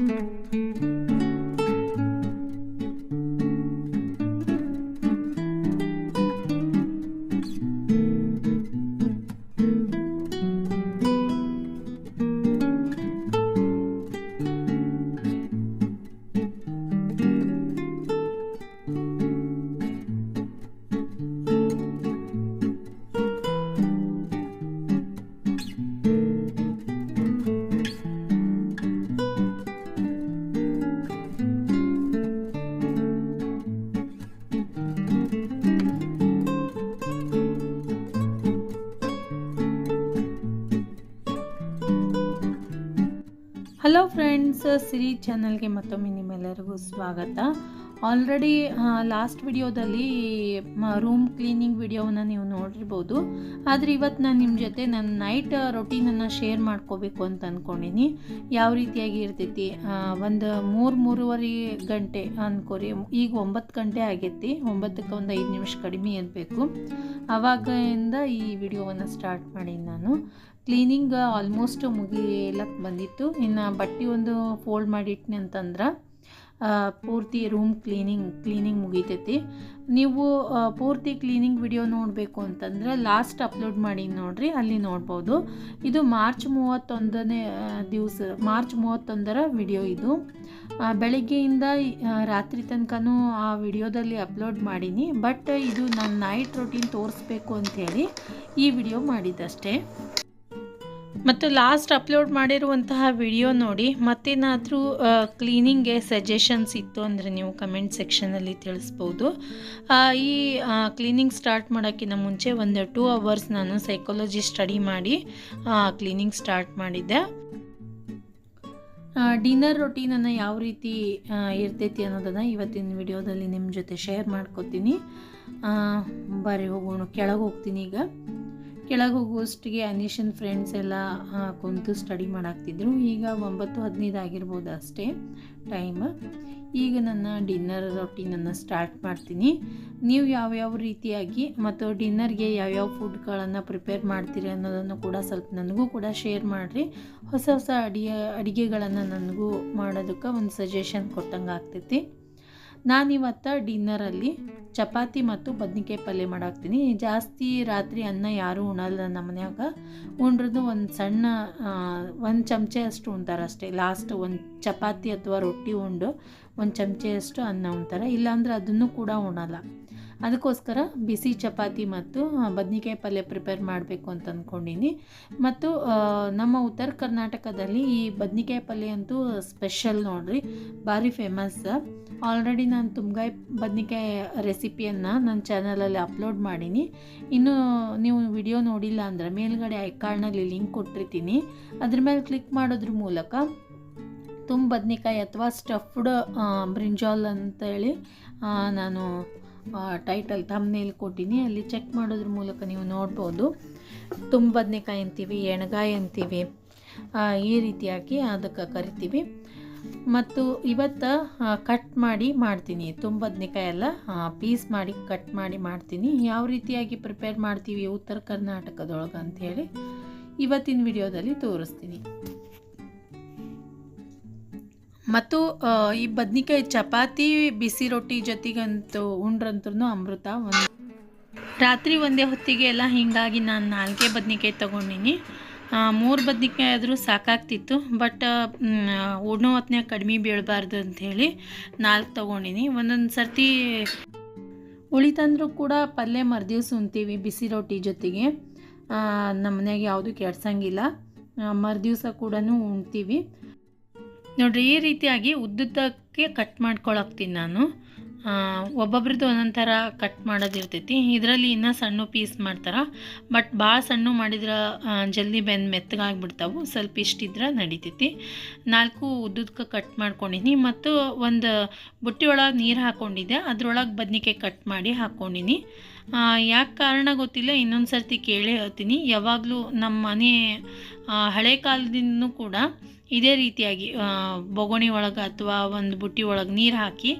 Mm-hmm. Friends ಸಿರಿ ಚಾನಲ್ಗೆ ಮತ್ತೊಮ್ಮೆ ನಿಮ್ಮೆಲ್ಲರಿಗೂ ಸ್ವಾಗತ. ಆಲ್ರೆಡಿ ಲಾಸ್ಟ್ ವಿಡಿಯೋದಲ್ಲಿ ರೂಮ್ ಕ್ಲೀನಿಂಗ್ ವಿಡಿಯೋವನ್ನು ನೀವು ನೋಡಿರ್ಬೋದು. ಆದರೆ ಇವತ್ತು ನಾನು ನಿಮ್ಮ ಜೊತೆ ನನ್ನ ನೈಟ್ ರೊಟೀನನ್ನು ಶೇರ್ ಮಾಡ್ಕೋಬೇಕು ಅಂತ ಅಂದ್ಕೊಂಡಿನಿ ಯಾವ ರೀತಿಯಾಗಿ ಇರ್ತೈತಿ? ಒಂದು ಮೂರು, ಮೂರುವರೆ ಗಂಟೆ ಅಂದ್ಕೋರಿ ಈಗ ಒಂಬತ್ತು ಗಂಟೆ ಆಗೈತಿ. ಒಂಬತ್ತಕ್ಕೆ ಒಂದು ಐದು ನಿಮಿಷ ಕಡಿಮೆ ಇರಬೇಕು. ಆವಾಗಿಂದ ಈ ವಿಡಿಯೋವನ್ನು ಸ್ಟಾರ್ಟ್ ಮಾಡೀನಿ ನಾನು. ಕ್ಲೀನಿಂಗ್ ಆಲ್ಮೋಸ್ಟ್ ಮುಗಿಲಕ್ಕೆ ಬಂದಿತ್ತು. ಇನ್ನು ಬಟ್ಟೆ ಒಂದು ಫೋಲ್ಡ್ ಮಾಡಿಟ್ನಿ ಅಂತಂದ್ರೆ ಪೂರ್ತಿ ರೂಮ್ ಕ್ಲೀನಿಂಗ್ ಕ್ಲೀನಿಂಗ್ ಮುಗಿತೈತಿ. ನೀವು ಪೂರ್ತಿ ಕ್ಲೀನಿಂಗ್ ವಿಡಿಯೋ ನೋಡಬೇಕು ಅಂತಂದ್ರೆ ಲಾಸ್ಟ್ ಅಪ್ಲೋಡ್ ಮಾಡಿ ನೋಡ್ರಿ, ಅಲ್ಲಿ ನೋಡ್ಬೋದು. ಇದು ಮಾರ್ಚ್ ಮೂವತ್ತೊಂದನೇ ದಿವಸ, ಮಾರ್ಚ್ ಮೂವತ್ತೊಂದರ ವಿಡಿಯೋ ಇದು. ಬೆಳಗ್ಗೆಯಿಂದ ರಾತ್ರಿ ತನಕನೂ ಆ ವಿಡಿಯೋದಲ್ಲಿ ಅಪ್ಲೋಡ್ ಮಾಡೀನಿ. ಬಟ್ ಇದು ನನ್ನ ನೈಟ್ ರೊಟೀನ್ ತೋರಿಸ್ಬೇಕು ಅಂಥೇಳಿ ಈ ವಿಡಿಯೋ ಮಾಡಿದ್ದಷ್ಟೇ ಮತ್ತು ಲಾಸ್ಟ್ ಅಪ್ಲೋಡ್ ಮಾಡಿರುವಂತಹ ವಿಡಿಯೋ ನೋಡಿ, ಮತ್ತೇನಾದರೂ ಕ್ಲೀನಿಂಗ್ಗೆ ಸಜೆಷನ್ಸ್ ಇತ್ತು ಅಂದರೆ ನೀವು ಕಮೆಂಟ್ ಸೆಕ್ಷನಲ್ಲಿ ತಿಳಿಸ್ಬೋದು. ಈ ಕ್ಲೀನಿಂಗ್ ಸ್ಟಾರ್ಟ್ ಮಾಡೋಕ್ಕಿಂತ ಮುಂಚೆ ಒಂದು ಟೂ ಅವರ್ಸ್ ನಾನು ಸೈಕಾಲಜಿ ಸ್ಟಡಿ ಮಾಡಿ ಕ್ಲೀನಿಂಗ್ ಸ್ಟಾರ್ಟ್ ಮಾಡಿದ್ದೆ. ಡಿನ್ನರ್ ರೊಟೀನನ್ನು ಯಾವ ರೀತಿ ಇರ್ತೈತಿ ಅನ್ನೋದನ್ನು ಇವತ್ತಿನ ವಿಡಿಯೋದಲ್ಲಿ ನಿಮ್ಮ ಜೊತೆ ಶೇರ್ ಮಾಡ್ಕೋತೀನಿ. ಬರೀ ಹೋಗೋಣ, ಕೆಳಗೆ ಹೋಗ್ತೀನಿ ಈಗ. ಕೆಳಗೆ ಹೋಗುವಷ್ಟಿಗೆ ಅನಿಶನ್ ಫ್ರೆಂಡ್ಸ್ ಎಲ್ಲ ಕುಂತು ಸ್ಟಡಿ ಮಾಡಾಕ್ತಿದ್ರು. ಈಗ ಒಂಬತ್ತು ಹದಿನೈದು ಆಗಿರ್ಬೋದು ಅಷ್ಟೇ ಟೈಮ್ ಈಗ ನನ್ನ ಡಿನ್ನರ್ ರೊಟ್ಟಿನನ್ನು ಸ್ಟಾರ್ಟ್ ಮಾಡ್ತೀನಿ. ನೀವು ಯಾವ್ಯಾವ ರೀತಿಯಾಗಿ ಮತ್ತು ಡಿನ್ನರ್ಗೆ ಯಾವ್ಯಾವ ಫುಡ್ಗಳನ್ನು ಪ್ರಿಪೇರ್ ಮಾಡ್ತೀರಿ ಅನ್ನೋದನ್ನು ಕೂಡ ಸ್ವಲ್ಪ ನನಗೂ ಕೂಡ ಶೇರ್ ಮಾಡಿರಿ. ಹೊಸ ಹೊಸ ಅಡಿಗೆ ಅಡುಗೆಗಳನ್ನು ನನಗೂ ಮಾಡೋದಕ್ಕೆ ಒಂದು ಸಜೆಷನ್ ಕೊಟ್ಟಂಗೆ ಆಗ್ತೈತಿ. ನಾನಿವತ್ತು ಡಿನ್ನರಲ್ಲಿ ಚಪಾತಿ ಮತ್ತು ಬದ್ನಿಕಾಯಿ ಪಲ್ಯ ಮಾಡಾಕ್ತೀನಿ. ಜಾಸ್ತಿ ರಾತ್ರಿ ಅನ್ನ ಯಾರೂ ಉಣಲ್ಲ ನಮ್ಮ ಮನ್ಯಾಗ. ಉಂಡ್ರದ್ದು ಒಂದು ಸಣ್ಣ ಒಂದು ಚಮಚೆ ಅಷ್ಟು ಉಣ್ತಾರೆ ಅಷ್ಟೇ. ಲಾಸ್ಟ್ ಒಂದು ಚಪಾತಿ ಅಥವಾ ರೊಟ್ಟಿ ಉಂಡು, ಒಂದು ಚಮಚೆಯಷ್ಟು ಅನ್ನ ಉಣ್ತಾರೆ. ಇಲ್ಲಾಂದ್ರೆ ಅದನ್ನು ಕೂಡ ಉಣಲ್ಲ. ಅದಕ್ಕೋಸ್ಕರ ಬಿಸಿ ಚಪಾತಿ ಮತ್ತು ಬದ್ನಿಕಾಯಿ ಪಲ್ಯ ಪ್ರಿಪೇರ್ ಮಾಡಬೇಕು ಅಂತ ಅಂದ್ಕೊಂಡಿನಿ ಮತ್ತು ನಮ್ಮ ಉತ್ತರ ಕರ್ನಾಟಕದಲ್ಲಿ ಈ ಬದ್ನಿಕಾಯಿ ಪಲ್ಯ ಅಂತೂ ಸ್ಪೆಷಲ್ ನೋಡ್ರಿ, ಭಾರಿ ಫೇಮಸ್ ಆಲ್ರೆಡಿ ನಾನು ತುಂಗಾಯಿ ಬದ್ನಿಕಾಯಿ ರೆಸಿಪಿಯನ್ನು ನನ್ನ ಚಾನಲಲ್ಲಿ ಅಪ್ಲೋಡ್ ಮಾಡೀನಿ. ಇನ್ನು ನೀವು ವಿಡಿಯೋ ನೋಡಿಲ್ಲ ಅಂದರೆ ಮೇಲ್ಗಡೆ ಐಕಾರ್ಡ್ನಲ್ಲಿ ಲಿಂಕ್ ಕೊಟ್ಟಿರ್ತೀನಿ. ಅದ್ರ ಮೇಲೆ ಕ್ಲಿಕ್ ಮಾಡೋದ್ರ ಮೂಲಕ ತುಂಬ ಬದ್ನಿಕಾಯಿ ಅಥವಾ ಸ್ಟಫ್ಡ್ ಬ್ರಿಂಜಾಲ್ ಅಂತೇಳಿ ನಾನು ಟೈಟಲ್ ತಮ್ಮನೇಲಿ ಕೊಟ್ಟೀನಿ. ಅಲ್ಲಿ ಚೆಕ್ ಮಾಡೋದ್ರ ಮೂಲಕ ನೀವು ನೋಡ್ಬೋದು. ತುಂಬದನೇಕಾಯಿ ಬದ್ನೆಕಾಯಿ ಅಂತೀವಿ, ಎಣ್ಗಾಯಿ ಅಂತೀವಿ. ಈ ರೀತಿಯಾಗಿ ಅದಕ್ಕೆ ಕರಿತೀವಿ. ಮತ್ತು ಇವತ್ತು ಕಟ್ ಮಾಡಿ ಮಾಡ್ತೀನಿ. ತುಂಬ ಎಲ್ಲ ಪೀಸ್ ಮಾಡಿ ಕಟ್ ಮಾಡಿ ಮಾಡ್ತೀನಿ. ಯಾವ ರೀತಿಯಾಗಿ ಪ್ರಿಪೇರ್ ಮಾಡ್ತೀವಿ ಉತ್ತರ ಕರ್ನಾಟಕದೊಳಗೆ ಅಂಥೇಳಿ ಇವತ್ತಿನ ವಿಡಿಯೋದಲ್ಲಿ ತೋರಿಸ್ತೀನಿ. ಮತ್ತು ಈ ಬದ್ನಿಕಾಯಿ ಚಪಾತಿ, ಬಿಸಿ ರೊಟ್ಟಿ ಜೊತೆಗಂತೂ ಉಂಡ್ರಂತೂ ಅಮೃತ ಒಂದು. ರಾತ್ರಿ ಒಂದೇ ಹೊತ್ತಿಗೆ ಎಲ್ಲ ಹೀಗಾಗಿ ನಾನು ನಾಲ್ಕೇ ಬದ್ನಿಕಾಯಿ ತೊಗೊಂಡಿನಿ. ಮೂರು ಬದ್ನಿಕಾಯಿ ಆದರೂ ಸಾಕಾಗ್ತಿತ್ತು, ಬಟ್ ಉಣ್ಣೋ ಹೊತ್ನ್ಯಾಗ ಕಡಿಮೆ ಬೀಳಬಾರ್ದು ಅಂಥೇಳಿ ನಾಲ್ಕು ತೊಗೊಂಡಿನಿ. ಒಂದೊಂದು ಸರ್ತಿ ಉಳಿತಂದ್ರೂ ಕೂಡ ಪಲ್ಯ ಮರ್ದಿವ್ಸ ಉಣ್ತೀವಿ ಬಿಸಿ ರೊಟ್ಟಿ ಜೊತೆಗೆ. ನಮ್ಮ ಮನ್ಯಾಗ ಯಾವುದು ಕೆಡ್ಸಂಗಿಲ್ಲ. ಮರುದಿವ್ಸ ಕೂಡ ಉಣ್ತೀವಿ. ನೋಡ್ರಿ, ಈ ರೀತಿಯಾಗಿ ಉದ್ದುದ್ದಕ್ಕೆ ಕಟ್ ಮಾಡ್ಕೊಳಕ್ತೀನಿ ನಾನು. ಒಬ್ಬೊಬ್ರದ್ದು ಒಂದೊಂದು ಥರ ಕಟ್ ಮಾಡೋದಿರ್ತೈತಿ ಇದರಲ್ಲಿ ಇನ್ನೂ ಸಣ್ಣ ಪೀಸ್ ಮಾಡ್ತಾರೆ. ಬಟ್ ಭಾಳ ಸಣ್ಣ ಮಾಡಿದ್ರೆ ಜಲ್ದಿ ಬೆಂದು ಮೆತ್ತಗಾಗ್ಬಿಡ್ತಾವು. ಸ್ವಲ್ಪ ಇಷ್ಟಿದ್ರೆ ನಡಿತೈತಿ. ನಾಲ್ಕು ಉದ್ದಕ್ಕೆ ಕಟ್ ಮಾಡ್ಕೊಂಡಿನಿ. ಮತ್ತು ಒಂದು ಬುಟ್ಟಿ ಒಳಗೆ ನೀರು ಹಾಕ್ಕೊಂಡಿದ್ದೆ ಅದ್ರೊಳಗೆ ಬದ್ನಿಕಾಯಿ ಕಟ್ ಮಾಡಿ ಹಾಕ್ಕೊಂಡಿನಿ ಯಾಕೆ ಕಾರಣ ಗೊತ್ತಿಲ್ಲ. ಇನ್ನೊಂದು ಸರ್ತಿ ಕೇಳೇ ಹೇಳ್ತೀನಿ. ಯಾವಾಗಲೂ ನಮ್ಮ ಮನೆ ಹಳೆ ಕಾಲದಿಂದನೂ ಕೂಡ ಇದೇ ರೀತಿಯಾಗಿ ಬೊಗಣಿ ಒಳಗೆ ಅಥವಾ ಒಂದು ಬುಟ್ಟಿ ಒಳಗೆ ನೀರು ಹಾಕಿ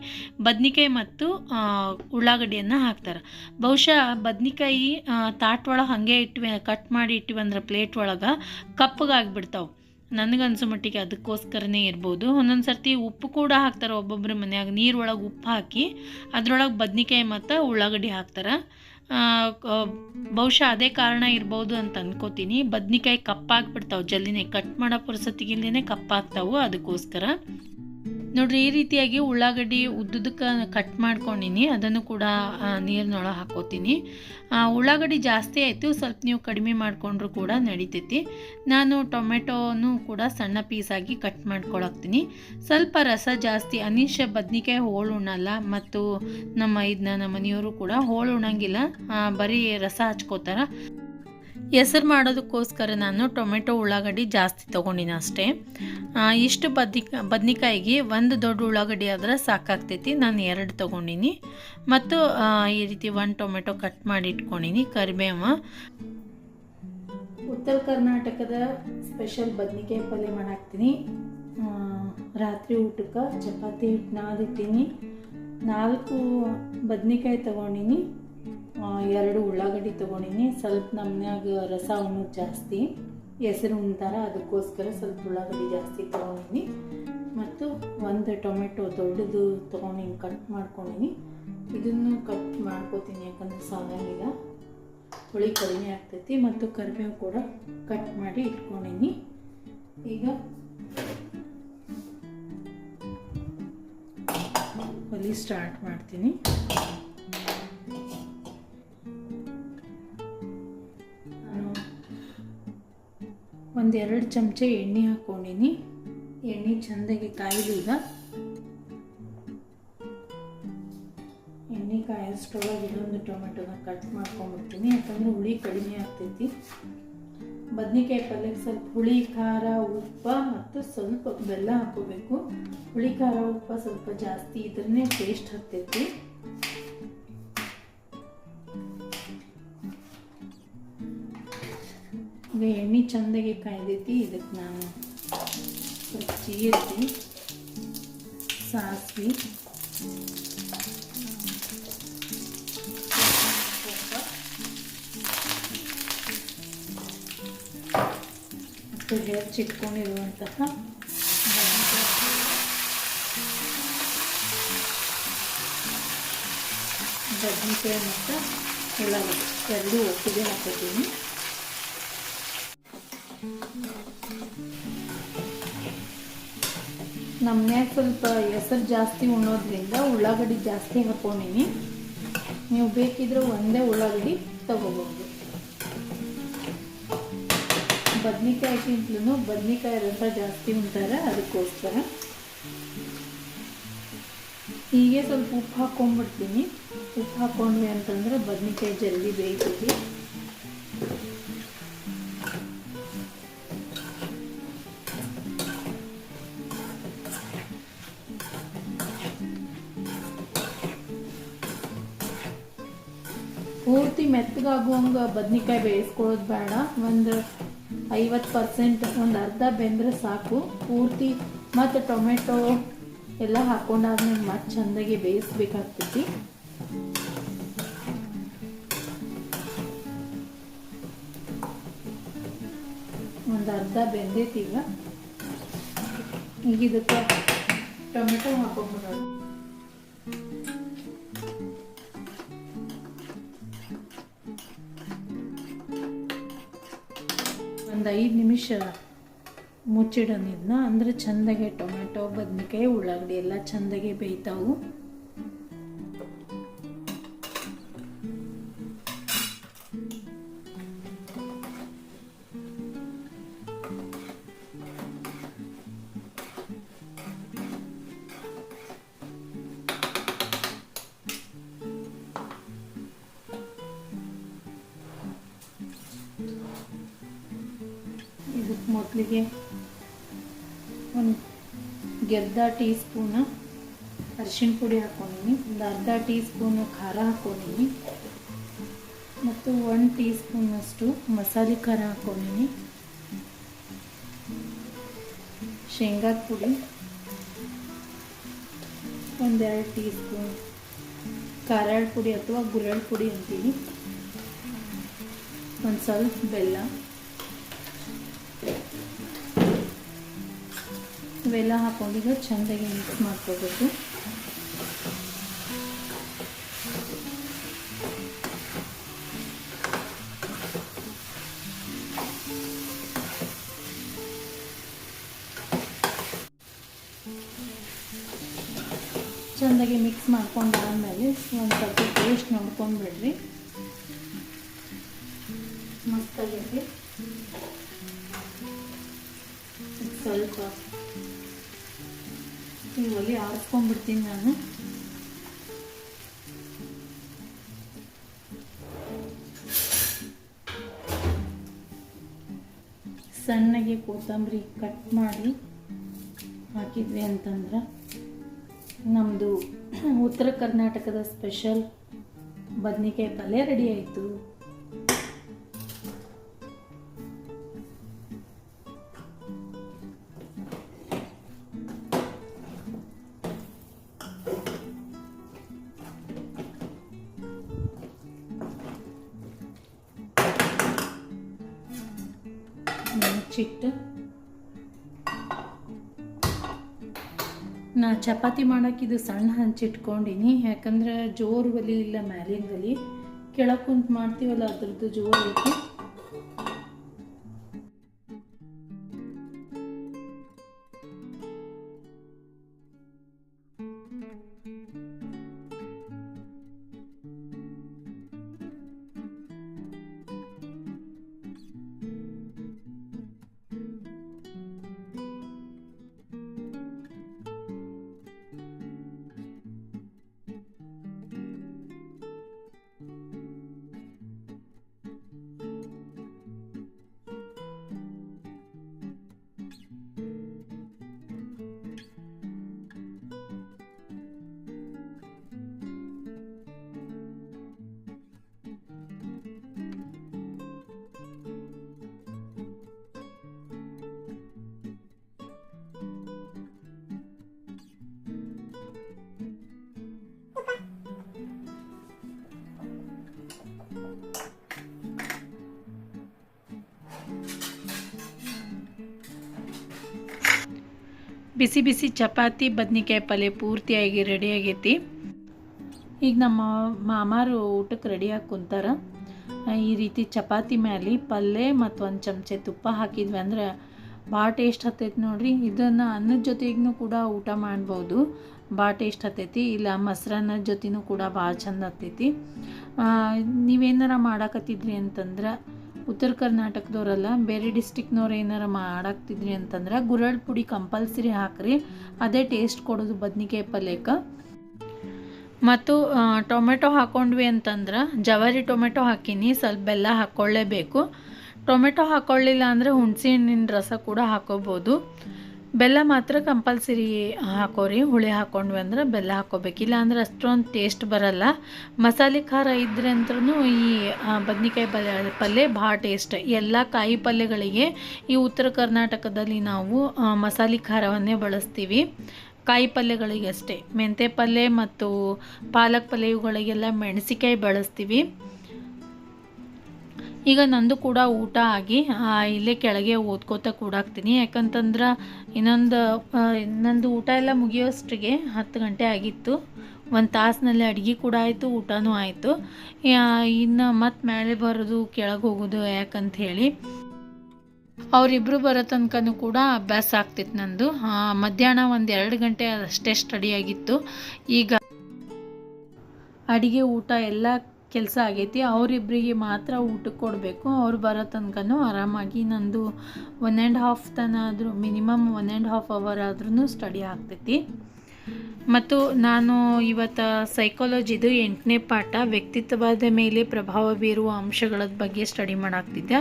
ಬದ್ನಿಕಾಯಿ ಮತ್ತು ಉಳ್ಳಾಗಡ್ಡಿಯನ್ನು ಹಾಕ್ತಾರೆ. ಬಹುಶಃ ಬದ್ನಿಕಾಯಿ ತಾಟ್ ಒಳಗೆ ಹಾಗೆ ಇಟ್ವಿ, ಕಟ್ ಮಾಡಿ ಇಟ್ಟಿವಿ ಅಂದ್ರೆ ಪ್ಲೇಟ್ ಒಳಗೆ ಕಪ್ಪಗಾಗ್ಬಿಡ್ತಾವೆ ನನಗನ್ಸೋ ಮಟ್ಟಿಗೆ ಅದಕ್ಕೋಸ್ಕರನೇ ಇರ್ಬೋದು. ಒಂದೊಂದು ಸರ್ತಿ ಉಪ್ಪು ಕೂಡ ಹಾಕ್ತಾರೆ ಒಬ್ಬೊಬ್ಬರ ಮನೆಯಾಗ. ನೀರೊಳಗೆ ಉಪ್ಪು ಹಾಕಿ ಅದ್ರೊಳಗೆ ಬದ್ನಿಕಾಯಿ ಮತ್ತು ಉಳ್ಳಾಗಡ್ಡಿ ಹಾಕ್ತಾರೆ. ಬಹುಶಃ ಅದೇ ಕಾರಣ ಇರ್ಬೋದು ಅಂತ ಅನ್ಕೋತೀನಿ. ಬದ್ನಿಕಾಯಿ ಕಪ್ಪಾಗ್ಬಿಡ್ತಾವೆ. ಜಲ್ದಿನೇ ಕಟ್ ಮಾಡೋ ಪುರ್ಸತ್ತಿಗಿಲ್ದೇ ಕಪ್ಪಾಗ್ತಾವು. ಅದಕ್ಕೋಸ್ಕರ ನೋಡ್ರಿ, ಈ ರೀತಿಯಾಗಿ ಉಳ್ಳಾಗಡ್ಡಿ ಉದ್ದುದಕ್ಕೆ ಕಟ್ ಮಾಡ್ಕೊಂಡಿನಿ. ಅದನ್ನು ಕೂಡ ನೀರಿನೊಳಗೆ ಹಾಕೋತೀನಿ. ಉಳ್ಳಾಗಡ್ಡಿ ಜಾಸ್ತಿ ಆಯಿತು, ಸ್ವಲ್ಪ ನೀವು ಕಡಿಮೆ ಮಾಡಿಕೊಂಡ್ರು ಕೂಡ ನಡಿತೈತಿ. ನಾನು ಟೊಮೆಟೊನು ಕೂಡ ಸಣ್ಣ ಪೀಸಾಗಿ ಕಟ್ ಮಾಡ್ಕೊಳಕ್ತೀನಿ. ಸ್ವಲ್ಪ ರಸ ಜಾಸ್ತಿ, ಅನೀಶ ಬದ್ನಿಕಾಯಿ ಹೋಳು ಉಣ್ಣಲ್ಲ, ಮತ್ತು ನಮ್ಮ ಇದನ್ನ ನಮ್ಮ ಮನೆಯವರು ಕೂಡ ಹೋಳು ಉಣ್ಣಂಗಿಲ್ಲ. ಬರೀ ರಸ ಹಚ್ಕೋತಾರ. ಹೆಸರು ಮಾಡೋದಕ್ಕೋಸ್ಕರ ನಾನು ಟೊಮೆಟೊ ಉಳ್ಳಾಗಡ್ಡಿ ಜಾಸ್ತಿ ತೊಗೊಂಡಿನ ಅಷ್ಟೇ. ಇಷ್ಟು ಬದ್ನಿಕಾಯಿ ಬದ್ನಿಕಾಯಿಗೆ ಒಂದು ದೊಡ್ಡ ಉಳ್ಳಾಗಡ್ಡಿ ಆದ್ರೆ ಸಾಕಾಗ್ತೈತಿ. ನಾನು ಎರಡು ತೊಗೊಂಡಿನಿ. ಮತ್ತು ಈ ರೀತಿ ಒಂದು ಟೊಮೆಟೊ ಕಟ್ ಮಾಡಿ ಇಟ್ಕೊಂಡಿನಿ, ಕರಿಬೇವ. ಉತ್ತರ ಕರ್ನಾಟಕದ ಸ್ಪೆಷಲ್ ಬದ್ನಿಕಾಯಿ ಪಲ್ಯ ಮಾಡಾಕ್ತೀನಿ. ರಾತ್ರಿ ಊಟಕ್ಕೆ ಚಪಾತಿ ಹಿಟ್ಟು ನಾಲ್ಕು ಬದ್ನಿಕಾಯಿ ತೊಗೊಂಡಿನಿ. ಎರಡು ಉಳ್ಳಾಗಡ್ಡಿ ತೊಗೊಂಡಿನಿ. ಸ್ವಲ್ಪ ನಮ್ಮನ್ಯಾಗ ರಸ ಉಣ್ಣೋದು ಜಾಸ್ತಿ. ಹೆಸರು ಉಣ್ತಾರ, ಅದಕ್ಕೋಸ್ಕರ ಸ್ವಲ್ಪ ಉಳ್ಳಾಗಡ್ಡಿ ಜಾಸ್ತಿ ತೊಗೊಂಡಿನಿ. ಮತ್ತು ಒಂದು ಟೊಮೆಟೊ ದೊಡ್ಡದು ತೊಗೊಂಡಿನಿ, ಕಟ್ ಮಾಡ್ಕೊಂಡಿನಿ. ಇದನ್ನು ಕಟ್ ಮಾಡ್ಕೋತೀನಿ, ಯಾಕಂದರೆ ಸಾಲಾಗಿಲ್ಲ ಹುಳಿ ಕಡಿಮೆ ಆಗ್ತೈತಿ ಮತ್ತು ಕರಿಬೇವು ಕೂಡ ಕಟ್ ಮಾಡಿ ಇಟ್ಕೊಂಡಿನಿ. ಈಗ ಒಲಿ ಸ್ಟಾರ್ಟ್ ಮಾಡ್ತೀನಿ. ಒಂದೆರಡು ಚಮಚ ಎಣ್ಣೆ ಹಾಕ್ಕೊಂಡಿನಿ. ಎಣ್ಣೆ ಚೆಂದಾಗಿ ಕಾಯಿಲಿ ಈಗ. ಎಣ್ಣೆ ಕಾಯಿಸ್ಟೊಳಗೆ ಇದೊಂದು ಟೊಮೆಟೊನ ಕಟ್ ಮಾಡ್ಕೊಂಡ್ಬಿಡ್ತೀನಿ ಯಾಕಂದ್ರೆ ಹುಳಿ ಕಡಿಮೆ ಆಗ್ತೈತಿ. ಬದ್ನಿಕಾಯಿ ಪಲ್ಯಕ್ಕೆ ಸ್ವಲ್ಪ ಹುಳಿ, ಖಾರ, ಉಪ್ಪ ಮತ್ತು ಸ್ವಲ್ಪ ಬೆಲ್ಲ ಹಾಕೋಬೇಕು ಹುಳಿ, ಖಾರ, ಉಪ್ಪ ಸ್ವಲ್ಪ ಜಾಸ್ತಿ ಇದ್ರೇ ಟೇಸ್ಟ್ ಹತ್ತೈತಿ. ಈಗ ಎಣ್ಣೆ ಚಂದಾಗಿ ಕಾಯ್ದೈತಿ ಇದಕ್ಕೆ ನಾನು ಸ್ವಲ್ಪ ಜೀರಿಗೆ ಸಾಸಿವೆ. ಮತ್ತು ಹೆಚ್ಚಿಟ್ಕೊಂಡಿರುವಂತಹ ಬದನೆಕಾಯಿ ಮತ್ತು ಉಳ್ಳಾಗಡ್ಡಿ. ಎರಡೂ ಒಟ್ಟಿಗೆ ಹಾಕೋತೀನಿ ನಮ್ಮನ್ಯಾಗ ಸ್ವಲ್ಪ ಹೆಸರು ಜಾಸ್ತಿ ಉಣ್ಣೋದ್ರಿಂದ ಉಳ್ಳಾಗಡ್ಡಿ ಜಾಸ್ತಿ ಹಾಕೊಂಡಿನಿ ನೀವು ಬೇಕಿದ್ರೆ ಒಂದೇ ಉಳ್ಳಾಗಡ್ಡಿ ತಗೋಬಹುದು. ಬದ್ನಿಕಾಯಿಗಿಂತಲೂ ಬದ್ನಿಕಾಯಿ ರಸ ಜಾಸ್ತಿ ಉಂಟಾರ ಅದಕ್ಕೋಸ್ಕರ. ಹೀಗೆ ಸ್ವಲ್ಪ ಉಪ್ಪು ಹಾಕೊಂಡ್ಬಿಡ್ತೀನಿ. ಉಪ್ಪು ಹಾಕೊಂಡ್ವಿ ಅಂತಂದ್ರೆ ಬದ್ನಿಕಾಯಿ ಜಲ್ದಿ ಬೇಯ್ತೈತಿ ಪೂರ್ತಿ ಮೆತ್ತಗಾಗುವಂಗೆ ಬದ್ನಿಕಾಯಿ ಬೇಯಿಸ್ಕೊಳ್ಳೋದು ಬೇಡ. ಒಂದು ಐವತ್ತು ಪರ್ಸೆಂಟ್, ಒಂದು ಅರ್ಧ ಬೆಂದ್ರೆ ಸಾಕು. ಪೂರ್ತಿ ಮತ್ತು ಟೊಮೆಟೊ ಎಲ್ಲ ಹಾಕೊಂಡಾದ್ಮೇಲೆ ಮತ್ತೆ ಚೆಂದಾಗಿ ಬೇಯಿಸ್ಬೇಕಾಗ್ತೈತಿ. ಒಂದು ಅರ್ಧ ಬೆಂದೈತಿ ಈಗ. ಈಗ ಇದಕ್ಕೆ ಟೊಮೆಟೊ ಹಾಕೊಂಡ್ಬಿಡೋದು ಐದು ನಿಮಿಷ ಮುಚ್ಚಿಡೋಣ ಇದನ್ನ ಅಂದರೆ ಚೆಂದಾಗೆ ಟೊಮೆಟೊ ಬದನೆಕಾಯಿ ಉಳ್ಳಾಗಡ್ಡಿ ಎಲ್ಲ ಚೆಂದಾಗೆ ಬೇಯ್ತಾವು. ಗೆದ್ದ ಟೀ ಸ್ಪೂನ ಅರಿಶಿಣ ಪುಡಿ ಹಾಕ್ಕೊಂಡಿನಿ ಒಂದು ಅರ್ಧ ಟೀ ಸ್ಪೂನು ಖಾರ ಹಾಕ್ಕೊಂಡಿನಿ ಮತ್ತು ಒನ್ ಟೀ ಸ್ಪೂನಷ್ಟು ಮಸಾಲೆ ಖಾರ ಹಾಕ್ಕೊಂಡಿನಿ ಶೇಂಗಾದ ಪುಡಿ. ಒಂದೆರಡು ಟೀ ಸ್ಪೂನ್ ಖಾರಾಳ ಪುಡಿ ಅಥವಾ ಗುರಳ್ ಪುಡಿ ಅಂತೀವಿ. ಒಂದು ಸ್ವಲ್ಪ ಬೆಲ್ಲ. ಇವೆಲ್ಲ ಈಗ ಚೆಂದಾಗಿ ಮಿಕ್ಸ್ ಮಾಡ್ಕೋಬೇಕು. ಚೆಂದಾಗಿ ಮಿಕ್ಸ್ ಮಾಡ್ಕೊಂಡಾದ್ಮೇಲೆ ಒಂದು ಸ್ವಲ್ಪ ಟೇಸ್ಟ್ ನೋಡ್ಕೊಂಡು ಬಿಡ್ರಿ ಮಸ್ತಾಗೈತಿ ಸ್ವಲ್ಪ ಒಲೆ ಆರಿಸ್ಕೊಂಡ್ಬಿಡ್ತೀನಿ ನಾನು. ಸಣ್ಣಗೆ ಕೊತ್ತಂಬರಿ ಕಟ್ ಮಾಡಿ ಹಾಕಿದ್ವಿ ಅಂತಂದ್ರೆ ನಮ್ಮದು ಉತ್ತರ ಕರ್ನಾಟಕದ ಸ್ಪೆಷಲ್ ಬದ್ನಿಕಾಯಿ ಪಲ್ಯ ರೆಡಿ ಆಯಿತು. ಮುಚ್ಚಿಟ್ಟು ನಾ ಚಪಾತಿ ಮಾಡೋಕೆ ಇದು ಸಣ್ಣ ಹಂಚಿಟ್ಕೊಂಡಿನಿ ಯಾಕಂದ್ರೆ ಜೋರು ಒಲಿ ಇಲ್ಲ ಮ್ಯಾಲಿನ ಒಲಿ ಕೆಳಗೆ ಮಾಡ್ತೀವಲ್ಲ ಅದ್ರದ್ದು ಜೋರು ಐತಿ. ಬಿಸಿ ಬಿಸಿ ಚಪಾತಿ, ಬದ್ನಿಕಾಯಿ ಪಲ್ಯ ಪೂರ್ತಿಯಾಗಿ ರೆಡಿ ಆಗೈತಿ. ಈಗ ನಮ್ಮ ಮಾಮಾರು ಊಟಕ್ಕೆ ರೆಡಿಯಾಗಿ ಕುಂತಾರ. ಈ ರೀತಿ ಚಪಾತಿ ಮ್ಯಾಲೆ ಪಲ್ಯ ಮತ್ತು ಒಂದು ಚಮಚೆ ತುಪ್ಪ ಹಾಕಿದ್ವಿ ಅಂದ್ರೆ ಭಾಳ ಟೇಸ್ಟ್ ಹತ್ತೈತಿ ನೋಡ್ರಿ. ಇದನ್ನು ಅನ್ನದ ಜೊತೆಗೂ ಕೂಡ ಊಟ ಮಾಡ್ಬೋದು. ಭಾಳ ಟೇಸ್ಟ್ ಹತ್ತೈತಿ. ಇಲ್ಲ ಮೊಸರನ್ನ ಜೊತೆನೂ ಕೂಡ ಭಾಳ ಚಂದ ಹತ್ತೈತಿ. ನೀವೇನಾರ ಮಾಡಾಕತ್ತಿದ್ರಿ ಅಂತಂದ್ರೆ ಉತ್ತರ ಕರ್ನಾಟಕದವರಲ್ಲ, ಬೇರೆ ಡಿಸ್ಟಿಕ್ನವ್ರು ಏನಾರ ಮಾಡಾಕ್ತಿದ್ರಿ ಅಂತಂದ್ರೆ ಗುರಳ್ ಪುಡಿ ಕಂಪಲ್ಸರಿ ಹಾಕ್ರಿ, ಅದೇ ಟೇಸ್ಟ್ ಕೊಡೋದು ಬದ್ನಿಕಾಯಿ ಪಲ್ಯಕ್ಕೆ. ಮತ್ತು ಟೊಮೆಟೊ ಹಾಕ್ಕೊಂಡ್ವಿ ಅಂತಂದ್ರೆ ಜವಾರಿ ಟೊಮೆಟೊ ಹಾಕಿನಿ, ಸ್ವಲ್ಪ ಬೆಲ್ಲ ಹಾಕ್ಕೊಳ್ಳೇಬೇಕು ಟೊಮೆಟೊ ಹಾಕ್ಕೊಳ್ಳಿಲ್ಲ ಅಂದರೆ ಹುಣಸೆ ಹಣ್ಣಿನ ರಸ ಕೂಡ ಹಾಕೋಬೋದು. ಬೆಲ್ಲ ಮಾತ್ರ ಕಂಪಲ್ಸರಿ ಹಾಕೋರಿ, ಹುಳಿ ಹಾಕೊಂಡ್ವಿ ಅಂದ್ರೆ ಬೆಲ್ಲ ಹಾಕೋಬೇಕು. ಇಲ್ಲ ಅಂದ್ರೆ ಅಷ್ಟೊಂದು ಟೇಸ್ಟ್ ಬರಲ್ಲ. ಮಸಾಲೆ ಖಾರ ಇದ್ರೆ ಅಂತೂ ಈ ಬದ್ನಿಕಾಯಿ ಪಲ್ಯ ಪಲ್ಯ ಭಾಳ ಟೇಸ್ಟ್ ಎಲ್ಲ ಕಾಯಿ ಪಲ್ಯಗಳಿಗೆ ಈ ಉತ್ತರ ಕರ್ನಾಟಕದಲ್ಲಿ ನಾವು ಮಸಾಲೆ ಖಾರವನ್ನೇ ಬಳಸ್ತೀವಿ. ಕಾಯಿ ಪಲ್ಯಗಳಿಗೆ ಅಷ್ಟೇ. ಮೆಂತ್ಯ ಪಲ್ಯ ಮತ್ತು ಪಾಲಕ್ ಪಲ್ಯ ಇವುಗಳಿಗೆಲ್ಲ ಮೆಣಸಿಕಾಯಿ ಬಳಸ್ತೀವಿ. ಈಗ ನಂದು ಕೂಡ ಊಟ ಆಗಿ ಇಲ್ಲೇ ಕೆಳಗೆ ಓದ್ಕೋತಾ ಕೂಡಾಕ್ತೀನಿ ಯಾಕಂತಂದ್ರೆ ಇನ್ನೊಂದು ನಂದು ಊಟ ಎಲ್ಲ ಮುಗಿಯೋಷ್ಟಿಗೆ ಹತ್ತು ಗಂಟೆ ಆಗಿತ್ತು. ಒಂದು ತಾಸಿನಲ್ಲಿ ಅಡುಗೆ ಕೂಡ ಆಯಿತು, ಊಟನೂ ಆಯಿತು. ಇನ್ನು ಮತ್ತೆ ಮೇಲೆ ಬರೋದು, ಕೆಳಗೆ ಹೋಗೋದು ಯಾಕಂತ ಹೇಳಿ. ಅವರಿಬ್ಬರು ಬರೋ ತನಕನೂ ಕೂಡ ಅಭ್ಯಾಸ ಆಗ್ತಿತ್ತು ನಂದು. ಮಧ್ಯಾಹ್ನ ಒಂದು ಎರಡು ಗಂಟೆ ಅಷ್ಟೇ ಸ್ಟಡಿ ಆಗಿತ್ತು. ಈಗ ಅಡಿಗೆ, ಊಟ ಎಲ್ಲ ಕೆಲಸ ಆಗೈತಿ ಅವರಿಬ್ಬರಿಗೆ ಮಾತ್ರ ಊಟಕ್ಕೆ ಕೊಡಬೇಕು. ಅವ್ರು ಬರೋ ತನಕನೂ ಆರಾಮಾಗಿ ನಂದು ಒನ್ ಆ್ಯಂಡ್ ಹಾಫ್ ತನ ಆದರೂ minimum one and half hour ಆದ್ರೂ ಸ್ಟಡಿ ಆಗ್ತೈತಿ. ಮತ್ತು ನಾನು ಇವತ್ತು ಸೈಕಾಲಜಿದು ಎಂಟನೇ ಪಾಠ, ವ್ಯಕ್ತಿತ್ವದ ಮೇಲೆ ಪ್ರಭಾವ ಬೀರುವ ಅಂಶಗಳ ಬಗ್ಗೆ ಸ್ಟಡಿ ಮಾಡಾಕ್ತಿದ್ದೆ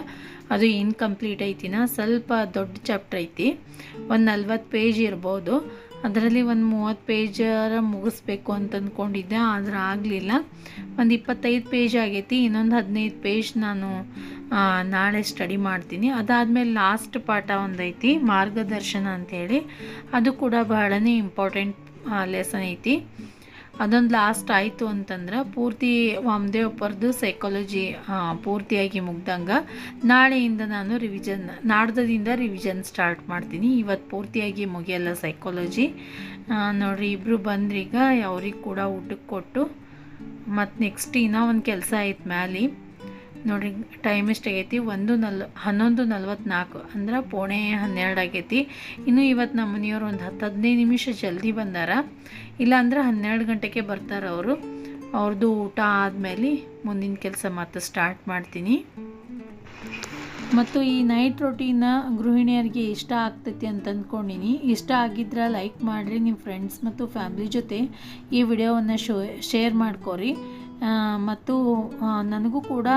ಅದು ಇನ್ಕಂಪ್ಲೀಟ್ ಐತಿನ, ಸ್ವಲ್ಪ ದೊಡ್ಡ ಚಾಪ್ಟರ್ ಐತಿ. ಒಂದು ನಲ್ವತ್ತು ಪೇಜ್ ಇರ್ಬೋದು. ಅದರಲ್ಲಿ ಒಂದು ಮೂವತ್ತು ಪೇಜರ ಮುಗಿಸ್ಬೇಕು ಅಂತ ಅಂದ್ಕೊಂಡಿದ್ದೆ ಆದ್ರೆ ಆಗಲಿಲ್ಲ. ಒಂದು ಇಪ್ಪತ್ತೈದು ಪೇಜ್ ಆಗೈತಿ, ಇನ್ನೊಂದು ಹದಿನೈದು ಪೇಜ್ ನಾನು ನಾಳೆ ಸ್ಟಡಿ ಮಾಡ್ತೀನಿ. ಅದಾದಮೇಲೆ ಲಾಸ್ಟ್ ಪಾಠ ಒಂದೈತಿ, ಮಾರ್ಗದರ್ಶನ ಅಂಥೇಳಿ ಅದು ಕೂಡ ಬಹಳನೇ ಇಂಪಾರ್ಟೆಂಟ್ ಲೆಸನ್ ಐತಿ. ಅದೊಂದು ಲಾಸ್ಟ್ ಆಯಿತು ಅಂತಂದ್ರೆ ಪೂರ್ತಿ ವಾಮದೇವಪ್ಪರದು ಸೈಕಾಲಜಿ ಪೂರ್ತಿಯಾಗಿ ಮುಗ್ದಂಗೆ ನಾಳೆಯಿಂದ ನಾನು ರಿವಿಷನ್ ನಾಡ್ದದಿಂದ ರಿವಿಷನ್ ಸ್ಟಾರ್ಟ್ ಮಾಡ್ತೀನಿ. ಇವತ್ತು ಪೂರ್ತಿಯಾಗಿ ಮುಗಿಯಲ್ಲ ಸೈಕಾಲಜಿ ನೋಡಿರಿ ಇಬ್ಬರು ಬಂದ್ರೀಗ ಅವ್ರಿಗೆ ಕೂಡ ಊಟಕ್ಕೆ ಕೊಟ್ಟು ಮತ್ತು ನೆಕ್ಸ್ಟ್ ಇನ್ನೂ ಒಂದು ಕೆಲಸ ಆಯ್ತು ಮ್ಯಾಲೆ. ನೋಡ್ರಿ ಟೈಮ್ ಎಷ್ಟಾಗೈತಿ ಒಂದು ನಲ್, ಹನ್ನೊಂದು ನಲ್ವತ್ನಾಲ್ಕು. ಅಂದ್ರೆ ಪೋಣೆ ಹನ್ನೆರಡು ಆಗೈತಿ. ಇನ್ನು ಇವತ್ತು ನಮ್ಮ ಮನೆಯವರು ಒಂದು ಹತ್ತು ಹದಿನೈದು ನಿಮಿಷ ಜಲ್ದಿ ಬಂದಾರ. ಇಲ್ಲಾಂದ್ರೆ ಹನ್ನೆರಡು ಗಂಟೆಗೆ ಬರ್ತಾರೆ ಅವರು. ಅವ್ರದ್ದು ಊಟ ಆದಮೇಲೆ ಮುಂದಿನ ಕೆಲಸ ಮತ್ತೆ ಸ್ಟಾರ್ಟ್ ಮಾಡ್ತೀನಿ. ಮತ್ತು ಈ ನೈಟ್ ರೊಟೀನ ಗೃಹಿಣಿಯರಿಗೆ ಇಷ್ಟ ಆಗ್ತೈತಿ ಅಂತ ಅಂದ್ಕೊಂಡಿನಿ ಇಷ್ಟ ಆಗಿದ್ರೆ ಲೈಕ್ ಮಾಡಿರಿ ನಿಮ್ಮ ಫ್ರೆಂಡ್ಸ್ ಮತ್ತು ಫ್ಯಾಮ್ಲಿ ಜೊತೆ ಈ ವಿಡಿಯೋವನ್ನು ಶೋ ಶೇರ್ ಮಾಡ್ಕೊರಿ. ಮತ್ತು ನನಗೂ ಕೂಡ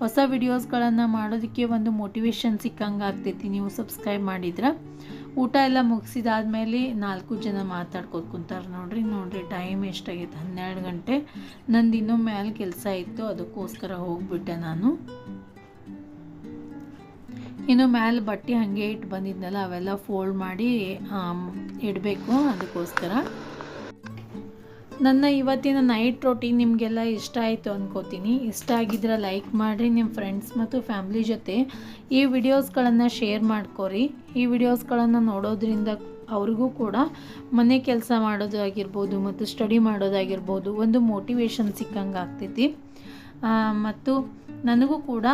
ಹೊಸ ವಿಡಿಯೋಸ್ಗಳನ್ನು ಮಾಡೋದಕ್ಕೆ ಒಂದು ಮೋಟಿವೇಶನ್ ಸಿಕ್ಕಂಗೆ ಆಗ್ತೈತಿ ನೀವು ಸಬ್ಸ್ಕ್ರೈಬ್ ಮಾಡಿದ್ರೆ ಊಟ ಎಲ್ಲ ಮುಗಿಸಿದಾದ್ಮೇಲೆ ನಾಲ್ಕು ಜನ ಮಾತಾಡ್ಕೊತ ಕುಂತಾರೆ ನೋಡ್ರಿ. ನೋಡ್ರಿ ಟೈಮ್ ಎಷ್ಟಾಗೈತೆ? ಹನ್ನೆರಡು ಗಂಟೆ. ನಂದು ಇನ್ನೂ ಮ್ಯಾಲೆ ಕೆಲಸ ಇತ್ತು. ಅದಕ್ಕೋಸ್ಕರ ಹೋಗ್ಬಿಟ್ಟೆ ನಾನು. ಇನ್ನು ಮ್ಯಾಲೆ ಬಟ್ಟೆ ಹಾಗೆ ಇಟ್ಟು ಬಂದಿದ್ನಲ್ಲ, ಅವೆಲ್ಲ ಫೋಲ್ಡ್ ಮಾಡಿ ಇಡಬೇಕು. ಅದಕ್ಕೋಸ್ಕರ. ನನ್ನ ಇವತ್ತಿನ ನೈಟ್ ರೊಟೀನ್ ನಿಮಗೆಲ್ಲ ಇಷ್ಟ ಆಯಿತು ಅಂದ್ಕೋತೀನಿ ಇಷ್ಟ ಆಗಿದ್ರೆ ಲೈಕ್ ಮಾಡಿರಿ ನಿಮ್ಮ ಫ್ರೆಂಡ್ಸ್ ಮತ್ತು ಫ್ಯಾಮ್ಲಿ ಜೊತೆ. ಈ ವಿಡಿಯೋಸ್ಗಳನ್ನು ಶೇರ್ ಮಾಡ್ಕೊರಿ. ಈ ವಿಡಿಯೋಸ್ಗಳನ್ನು ನೋಡೋದ್ರಿಂದ ಅವ್ರಿಗೂ ಕೂಡ ಮನೆ ಕೆಲಸ ಮಾಡೋದಾಗಿರ್ಬೋದು ಮತ್ತು ಸ್ಟಡಿ ಮಾಡೋದಾಗಿರ್ಬೋದು ಒಂದು ಮೋಟಿವೇಶನ್ ಸಿಕ್ಕಂಗೆ ಆಗ್ತೈತಿ. ಮತ್ತು ನನಗೂ ಕೂಡ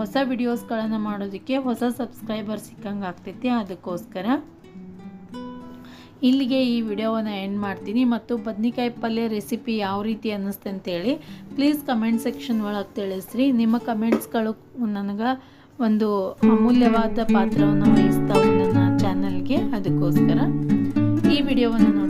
ಹೊಸ ವಿಡಿಯೋಸ್ಗಳನ್ನು ಮಾಡೋದಕ್ಕೆ ಹೊಸ ಸಬ್ಸ್ಕ್ರೈಬರ್ ಸಿಕ್ಕಂಗೆ ಆಗ್ತೈತಿ ಅದಕ್ಕೋಸ್ಕರ. ಇಲ್ಲಿಗೆ ಈ ವಿಡಿಯೋವನ್ನು ಎಂಡ್ ಮಾಡ್ತೀನಿ. ಮತ್ತು ಬದ್ನಿಕಾಯಿ ಪಲ್ಯ ರೆಸಿಪಿ ಯಾವ ರೀತಿ ಅನ್ನಿಸ್ತೆ ಅಂತೇಳಿ ಪ್ಲೀಸ್ ಕಮೆಂಟ್ ಸೆಕ್ಷನ್ ಒಳಗೆ ತಿಳಿಸ್ರಿ. ನಿಮ್ಮ ಕಮೆಂಟ್ಸ್ಗಳು ನನಗೆ ಒಂದು ಅಮೂಲ್ಯವಾದ ಪಾತ್ರವನ್ನು ವಹಿಸ್ತಾವೆ ನನ್ನ ಚಾನಲ್ಗೆ ಅದಕ್ಕೋಸ್ಕರ ಈ ವಿಡಿಯೋವನ್ನು